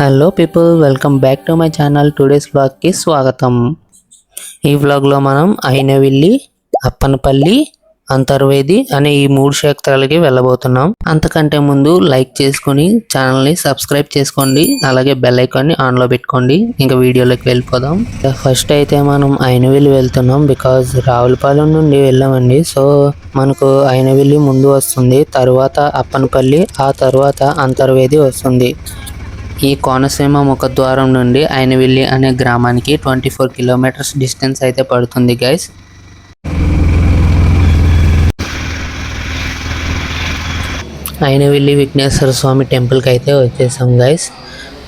Hello people welcome back to my channel today's వ్లాగ్కి స్వాగతం. ఈ వ్లాగ్లో మనం అయినవిల్లి అప్పనపల్లి అంతర్వేది అనే ఈ మూడు క్షేత్రాలకి వెళ్ళబోతున్నాం. అంతకంటే ముందు లైక్ చేసుకొని ఛానల్ని సబ్స్క్రైబ్ చేసుకోండి. అలాగే బెల్ ఐకాన్ని ఆన్లో పెట్టుకోండి. ఇంకా వీడియోలోకి వెళ్ళిపోదాం. ఫస్ట్ అయితే మనం అయినవిల్లి వెళ్తున్నాం బికాజ్ రావులపాలెం నుండి వెళ్ళామండి. సో మనకు అయినవిల్లి ముందు వస్తుంది తర్వాత అప్పనపల్లి ఆ తర్వాత అంతర్వేది వస్తుంది. ఈ కోనసీమ ముఖద్వారం నుండి అయినవిల్లి అనే గ్రామానికి ట్వంటీ ఫోర్ కిలోమీటర్స్ డిస్టెన్స్ అయితే పడుతుంది గైస్ అయినవిల్లి విఘ్నేశ్వర స్వామి టెంపుల్కి అయితే వచ్చేసాం గైస్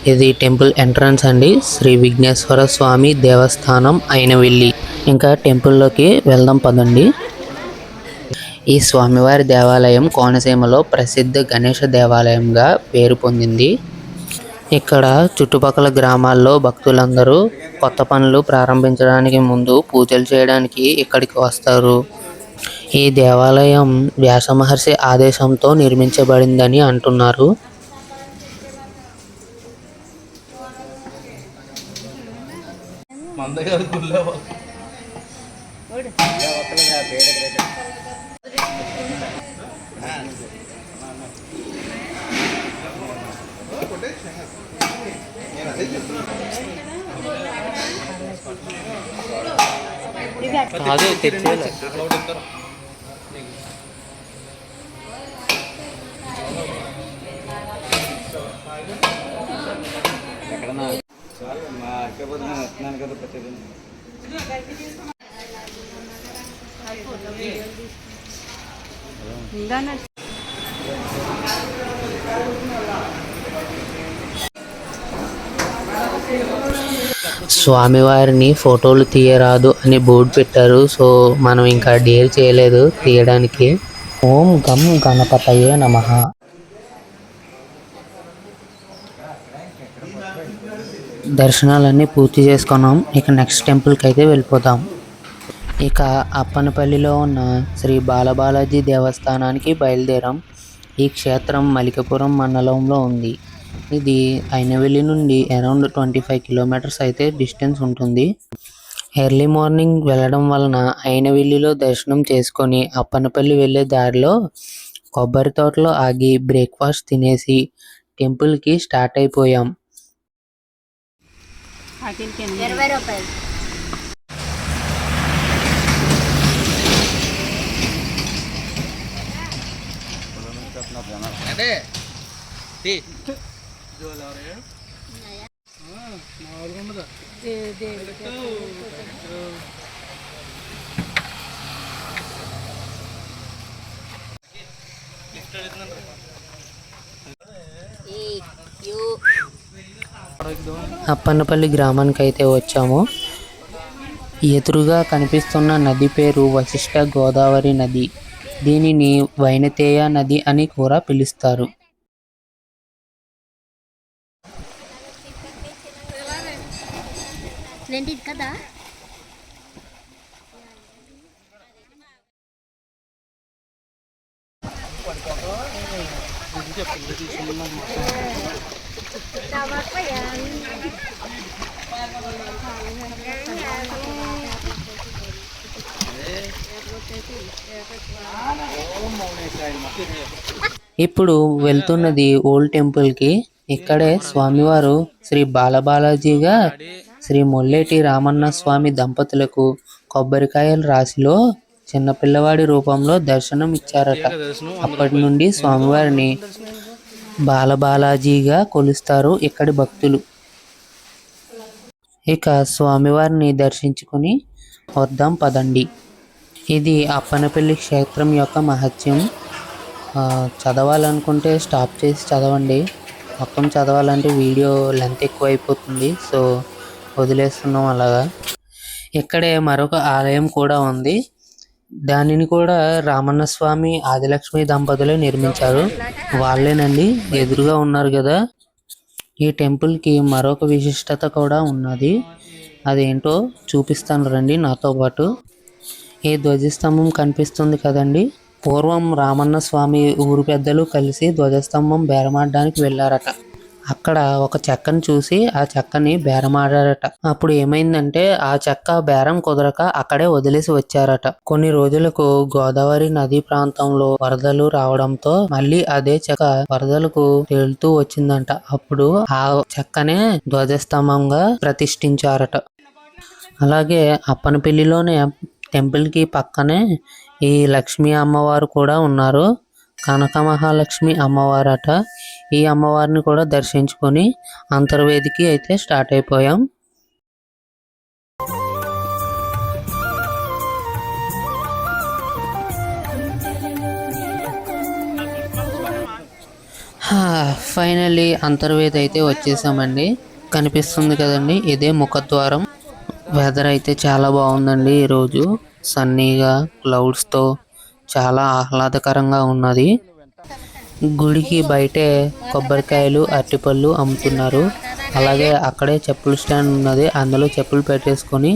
ఇది టెంపుల్ ఎంట్రన్స్ అండి. శ్రీ విఘ్నేశ్వర స్వామి దేవస్థానం అయినవిల్లి. ఇంకా టెంపుల్లోకి వెళ్దాం పదండి. ఈ స్వామివారి దేవాలయం కోనసీమలో ప్రసిద్ధ గణేష దేవాలయంగా పేరు పొందింది. ఇక్కడ చుట్టుపక్కల గ్రామాల్లో భక్తులందరూ కొత్త పనులు ప్రారంభించడానికి ముందు పూజలు చేయడానికి ఇక్కడికి వస్తారు. ఈ దేవాలయం వ్యాస మహర్షి ఆదేశంతో నిర్మించబడిందని అంటున్నారు. అదే తెచ్చే ఎక్కడన్నా? మా కదా ప్రతిదిన స్వామివారిని ఫోటోలు తీయరాదు అని బోర్డు పెట్టారు. సో మనం ఇంకా డేర్ చేయలేదు తీయడానికి. ఓం గం గణపతయే నమ. దర్శనాలన్నీ పూర్తి చేసుకున్నాం. ఇక నెక్స్ట్ టెంపుల్కి అయితే వెళ్ళిపోతాం. ఇక అప్పనపల్లిలో ఉన్న శ్రీ బాలబాలాజీ దేవస్థానానికి బయలుదేరాం. ఈ క్షేత్రం మలికపురం మండలంలో ఉంది. ఇది అయినవెల్లి నుండి అరౌండ్ ట్వంటీ ఫైవ్ కిలోమీటర్స్ అయితే డిస్టెన్స్ ఉంటుంది. ఎర్లీ మార్నింగ్ వెళ్ళడం వలన అయినవెల్లిలో దర్శనం చేసుకొని అప్పనపల్లి వెళ్ళే దారిలో కొబ్బరి తోటలో ఆగి బ్రేక్ఫాస్ట్ తినేసి టెంపుల్కి స్టార్ట్ అయిపోయాం. రూపాయలు. అప్పన్నపల్లి గ్రామానికి అయితే వచ్చాము. ఎదురుగా కనిపిస్తున్న నది పేరు వశిష్ట గోదావరి నది. దీనిని వైనతేయ నది అని కూడా పిలుస్తారు. అట్లాంటిది కదా? ఇప్పుడు వెళ్తున్నది ఓల్డ్ టెంపుల్కి. ఇక్కడే స్వామివారు శ్రీ బాలబాలాజీగా శ్రీ మొల్లేటి రామన్న స్వామి దంపతులకు కొబ్బరికాయల రాశిలో చిన్నపిల్లవాడి రూపంలో దర్శనం ఇచ్చారట. అప్పటి నుండి స్వామివారిని బాలబాలాజీగా కొలుస్తారు ఇక్కడి భక్తులు. ఇక స్వామివారిని దర్శించుకుని వద్దాం పదండి. ఇది అప్పనపల్లి క్షేత్రం యొక్క మహత్యం. చదవాలనుకుంటే స్టాప్ చేసి చదవండి. మొత్తం చదవాలంటే వీడియో లెంత్ ఎక్కువ అయిపోతుంది సో వదిలేస్తున్నాం అలాగా. ఇక్కడే మరొక ఆలయం కూడా ఉంది. దానిని కూడా రామన్న స్వామి ఆదిలక్ష్మి దంపతులే నిర్మించారు. వాళ్ళేనండి ఎదురుగా ఉన్నారు కదా. ఈ టెంపుల్కి మరొక విశిష్టత కూడా ఉన్నది. అదేంటో చూపిస్తాను రండి నాతో పాటు. ఈ ధ్వజస్తంభం కనిపిస్తుంది కదండి. పూర్వం రామన్న స్వామి ఊరు పెద్దలు కలిసి ధ్వజస్తంభం బేరమాడడానికి వెళ్ళారట. అక్కడ ఒక చెక్కను చూసి ఆ చెక్కని బేరమాడారట అప్పుడు ఏమైందంటే ఆ చెక్క బేరం కుదరక అక్కడే వదిలేసి వచ్చారట. కొన్ని రోజులకు గోదావరి నది ప్రాంతంలో వరదలు రావడంతో మళ్ళీ అదే చెక్క వరదలకు తేలుతూ వచ్చిందంట. అప్పుడు ఆ చెక్కనే ధ్వజస్తంభంగా ప్రతిష్ఠించారట. అలాగే అప్పనపల్లిలోనే టెంపుల్కి పక్కనే ఈ లక్ష్మీ అమ్మవారు కూడా ఉన్నారు. కనక మహాలక్ష్మి అమ్మవారట. ఈ అమ్మవారిని కూడా దర్శించుకొని అంతర్వేదికి అయితే స్టార్ట్ అయిపోయాం. ఫైనల్లీ అంతర్వేది అయితే వచ్చేసామండి. కనిపిస్తుంది కదండి ఇదే ముఖద్వారం. వెదర్ అయితే చాలా బాగుందండి ఈరోజు. సన్నీగా క్లౌడ్స్తో చాలా ఆహ్లాదకరంగా ఉన్నది. గుడికి బయటే కొబ్బరికాయలు అరటిపళ్ళు అమ్ముతున్నారు. అలాగే అక్కడే చెప్పుల స్టాండ్ ఉన్నది. అందులో చెప్పులు పెట్టేసుకొని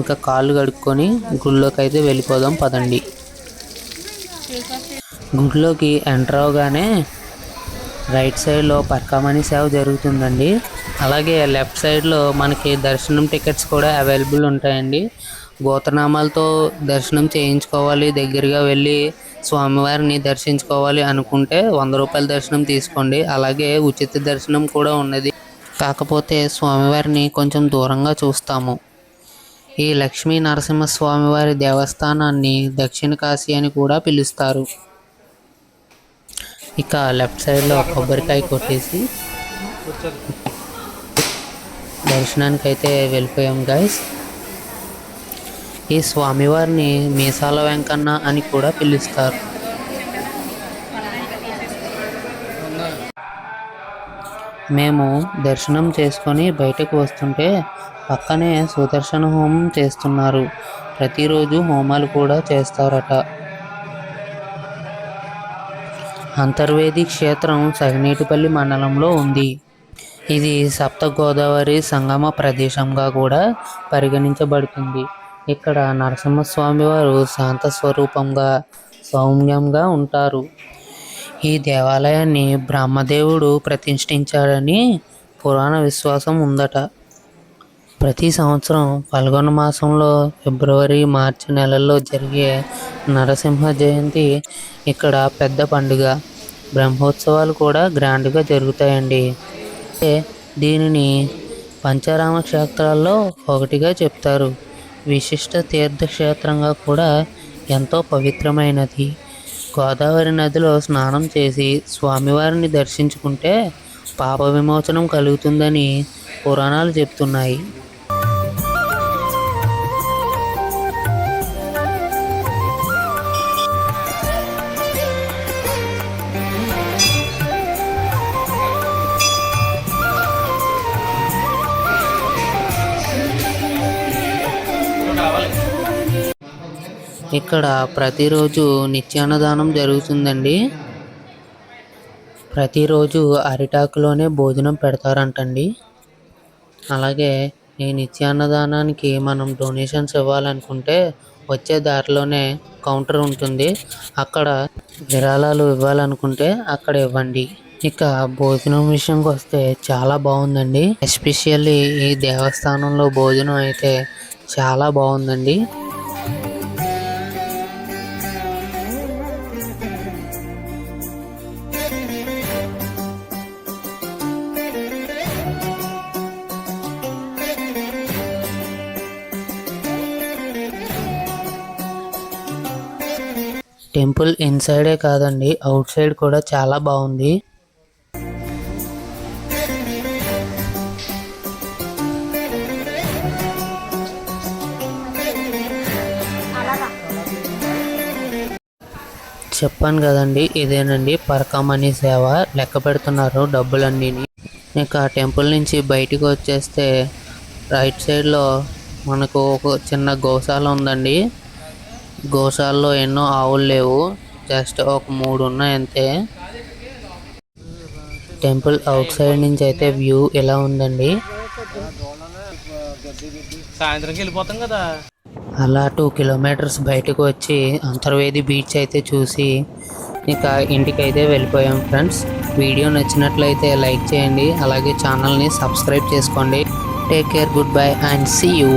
ఇంకా కాళ్ళు కడుక్కొని గుడిలోకి అయితే వెళ్ళిపోదాం పదండి. గుడిలోకి ఎంటర్ అవగానే రైట్ సైడ్లో పర్కామణి సేవ జరుగుతుందండి. అలాగే లెఫ్ట్ సైడ్లో మనకి దర్శనం టికెట్స్ కూడా అవైలబుల్ ఉంటాయండి. గోతనామాలతో దర్శనం చేయించుకోవాలి దగ్గరగా వెళ్ళి స్వామివారిని దర్శించుకోవాలి అనుకుంటే వంద రూపాయల దర్శనం తీసుకోండి. అలాగే ఉచిత దర్శనం కూడా ఉన్నది. కాకపోతే స్వామివారిని కొంచెం దూరంగా చూస్తాము. ఈ లక్ష్మీ నరసింహ స్వామివారి దేవస్థానాన్ని దక్షిణ కాశీ అని కూడా పిలుస్తారు. ఇక లెఫ్ట్ సైడ్లో కొబ్బరికాయ కొట్టేసి దర్శనానికి అయితే వెళ్ళిపోయాం గైస్ ఈ స్వామివారిని మీసాల వెంకన్న అని కూడా పిలుస్తారు. మేము దర్శనం చేసుకొని బయటకు వస్తుంటే పక్కనే సుదర్శన హోమం చేస్తున్నారు. ప్రతిరోజు హోమాలు కూడా చేస్తారట. అంతర్వేది క్షేత్రం సగనేటిపల్లి మండలంలో ఉంది. ఇది సప్త గోదావరి సంగమ ప్రదేశంగా కూడా పరిగణించబడుతుంది. ఇక్కడ నరసింహస్వామి వారు శాంత స్వరూపంగా సౌమ్యంగా ఉంటారు. ఈ దేవాలయాన్ని బ్రహ్మదేవుడు ప్రతిష్ఠించాడని పురాణ విశ్వాసం ఉందట. ప్రతి సంవత్సరం పల్గొన మాసంలో ఫిబ్రవరి మార్చి నెలల్లో జరిగే నరసింహ జయంతి ఇక్కడ పెద్ద పండుగ. బ్రహ్మోత్సవాలు కూడా గ్రాండ్గా జరుగుతాయండి. దీనిని పంచరామ క్షేత్రాల్లో ఒకటిగా చెప్తారు. విశిష్ట తీర్థక్షేత్రంగా కూడా ఎంతో పవిత్రమైనది. గోదావరి నదిలో స్నానం చేసి స్వామివారిని దర్శించుకుంటే పాప విమోచనం కలుగుతుందని పురాణాలు చెప్తున్నాయి. ఇక్కడ ప్రతిరోజు నిత్యాన్నదానం జరుగుతుందండి. ప్రతిరోజు అరిటాకులోనే భోజనం పెడతారంటండి. అలాగే ఈ నిత్యాన్నదానానికి మనం డొనేషన్స్ ఇవ్వాలనుకుంటే వచ్చే దారిలోనే కౌంటర్ ఉంటుంది. అక్కడ విరాళాలు ఇవ్వాలనుకుంటే అక్కడ ఇవ్వండి. ఇక భోజనం విషయంకి వస్తే చాలా బాగుందండి. ఎస్పెషల్లీ ఈ దేవస్థానంలో భోజనం అయితే చాలా బాగుందండి. టెంపుల్ ఇన్సైడే కాదండి అవుట్ సైడ్ కూడా చాలా బాగుంది. చెప్పాను కదండి ఇదేనండి పరకామణి సేవ. లెక్క పెడుతున్నారు డబ్బులన్నీని. ఇక టెంపుల్ నుంచి బయటికి వచ్చేస్తే రైట్ సైడ్లో మనకు ఒక చిన్న గోశాల ఉందండి. గోశాలలో ఎన్నో ఆవులు లేవు. జస్ట్ ఒక మూడు ఉన్నాయి అంతే. టెంపుల్ అవుట్ సైడ్ నుంచి అయితే వ్యూ ఎలా ఉందండి? సాయంత్రంకి వెళ్ళిపోతాం కదా. అలా టూ కిలోమీటర్స్ బయటకు వచ్చి అంతర్వేది బీచ్ అయితే చూసి ఇక ఇంటికైతే వెళ్ళిపోయాం ఫ్రెండ్స్. వీడియో నచ్చినట్లయితే లైక్ చేయండి. అలాగే ఛానల్ని సబ్స్క్రైబ్ చేసుకోండి. Take care good bye and see you.